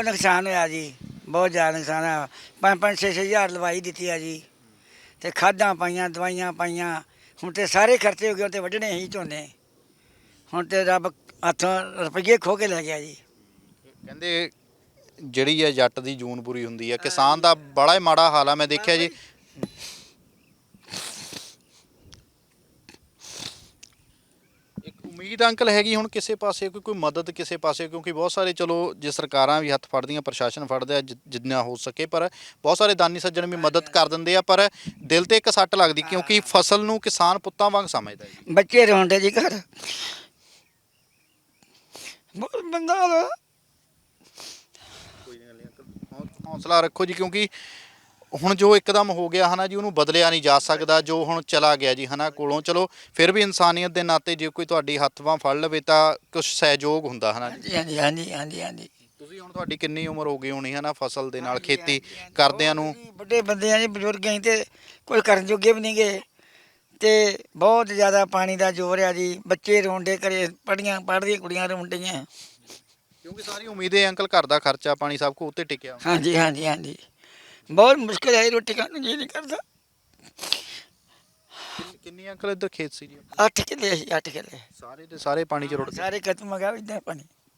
ਬਹੁਤ ਨੁਕਸਾਨ ਹੋਇਆ ਜੀ ਬਹੁਤ ਜ਼ਿਆਦਾ ਨੁਕਸਾਨ ਹੋਇਆ। ਪੰਜ ਪੰਜ ਛੇ ਛੇ ਹਜ਼ਾਰ ਲਵਾਈ ਦਿੱਤੀ ਆ ਜੀ। ਤੇ ਖਾਦਾਂ ਪਾਈਆਂ ਦਵਾਈਆਂ ਪਾਈਆਂ। ਹੁਣ ਤੇ ਸਾਰੇ ਖਰਚੇ ਹੋ ਗਏ ਹੁਣ ਤੇ ਵੱਢਣੇ ਹੀ ਝੋਨੇ। ਹੁਣ ਤੇ ਰੱਬ ਹੱਥੋਂ ਰੁਪਈਏ ਖੋ ਕੇ ਲੈ ਗਿਆ ਜੀ। ਕਹਿੰਦੇ ਜਿਹੜੀ ਹੈ ਜੱਟ ਦੀ ਜੂਨ ਪੂਰੀ ਹੁੰਦੀ ਹੈ ਕਿਸਾਨ ਦਾ ਬੜਾ ਹੀ ਮਾੜਾ ਹਾਲ ਆ। ਮੈਂ ਦੇਖਿਆ ਜੀ ਉਮੀਦ ਅੰਕਲ ਹੈਗੀ ਹੁਣ ਕਿਸੇ ਪਾਸੇ ਕੋਈ ਕੋਈ ਮਦਦ ਕਿਸੇ ਪਾਸੇ ਕਿਉਂਕਿ ਬਹੁਤ ਸਾਰੇ ਚਲੋ ਜੇ ਸਰਕਾਰਾਂ ਵੀ ਹੱਥ ਫੜਦੀਆਂ ਪ੍ਰਸ਼ਾਸਨ ਫੜਦਾ ਹੈ, ਜਿ- ਜਿੰਨਾ ਹੋ ਸਕੇ ਪਰ ਬਹੁਤ ਸਾਰੇ ਦਾਨੀ ਸੱਜਣ ਵੀ ਮਦਦ ਕਰ ਦਿੰਦੇ ਆ ਪਰ ਦਿਲ ਤੇ ਇੱਕ ਸੱਟ ਲੱਗਦੀ ਕਿਉਂਕਿ ਫਸਲ ਨੂੰ ਕਿਸਾਨ ਪੁੱਤਾਂ ਵਾਂਗ ਸਮਝਦਾ ਹੈ ਜੀ। ਬੱਚੇ ਰੋਂਦੇ ਜੀ ਘਰ। ਬਹੁਤ ਬੰਦਾ ਹਾਲ ਕੋਈ ਨਹੀਂ ਅੰਕਲ ਹੌਸਲਾ ਰੱਖੋ ਜੀ ਕਿਉਂਕਿ ਹੁਣ ਜੋ ਇੱਕਦਮ ਹੋ ਗਿਆ ਹਨਾ ਜੀ ਉਹਨੂੰ ਬਦਲਿਆ ਨਹੀਂ ਜਾ ਸਕਦਾ ਜੋ ਹੁਣ ਚਲਾ ਗਿਆ ਜੀ ਹਨਾ ਕੋਲੋਂ। ਚਲੋ ਫਿਰ ਵੀ ਇਨਸਾਨੀਅਤ ਦੇ ਨਾਤੇ ਜੇ ਕੋਈ ਤੁਹਾਡੀ ਹੱਥ ਬਾਂਹ ਫੜ ਲਵੇ ਤਾਂ ਕੁਝ ਸਹਿਯੋਗ ਹੁੰਦਾ ਹਨਾ ਜੀ। ਹਾਂਜੀ ਹਾਂਜੀ ਹਾਂਜੀ ਹਾਂਜੀ ਤੁਸੀਂ ਹੁਣ ਤੁਹਾਡੀ ਕਿੰਨੀ ਉਮਰ ਹੋ ਗਈ ਹੋਣੀ ਹਨਾ ਫਸਲ ਦੇ ਨਾਲ ਖੇਤੀ ਕਰਦਿਆਂ ਨੂੰ? ਵੱਡੇ ਬੰਦੇ ਆ ਜੀ ਬਜ਼ੁਰਗ ਤੇ ਕੋਈ ਕਰਨ ਜੋਗੇ ਵੀ ਨਹੀਂ ਗਏ ਤੇ ਬਹੁਤ ਜ਼ਿਆਦਾ ਪਾਣੀ ਦਾ ਜ਼ੋਰ ਆ ਜੀ। ਬੱਚੇ ਰੋਂਦੇ ਘਰੇ ਪੜੀਆਂ ਪੜ੍ਹਦੀਆਂ ਕੁੜੀਆਂ ਰੋਂਦੀਆਂ ਕਿਉਂਕਿ ਸਾਰੀ ਉਮੀਦੇ ਅੰਕਲ ਘਰ ਦਾ ਖਰਚਾ ਪਾਣੀ ਸਭ ਕੁਝ ਉੱਤੇ ਟਿਕਿਆ। ਹਾਂਜੀ ਹਾਂਜੀ ਹਾਂਜੀ। ਬਹੁਤ ਮੁਸ਼ਕਿਲ ਹੈ ਰੋਟੀ ਖਾਣ ਨੂੰ ਜੀ ਨਹੀਂ ਕਰਦਾ। ਕਿੰਨ- ਅੰਕਲ ਇੱਧਰ ਖੇਤ ਸੀ ਜੀ 8 ਕਿੱਲੇ ਸੀ 8 ਕਿੱਲੇ। ਸਾਰੇ ਦੇ ਸਾਰੇ ਪਾਣੀ ਚ ਰੁੜ ਗਏ। ਸਾਰੇ ਖਤਮ ਹੋ ਗਿਆ ਇਦਾਂ ਪਾਣੀ।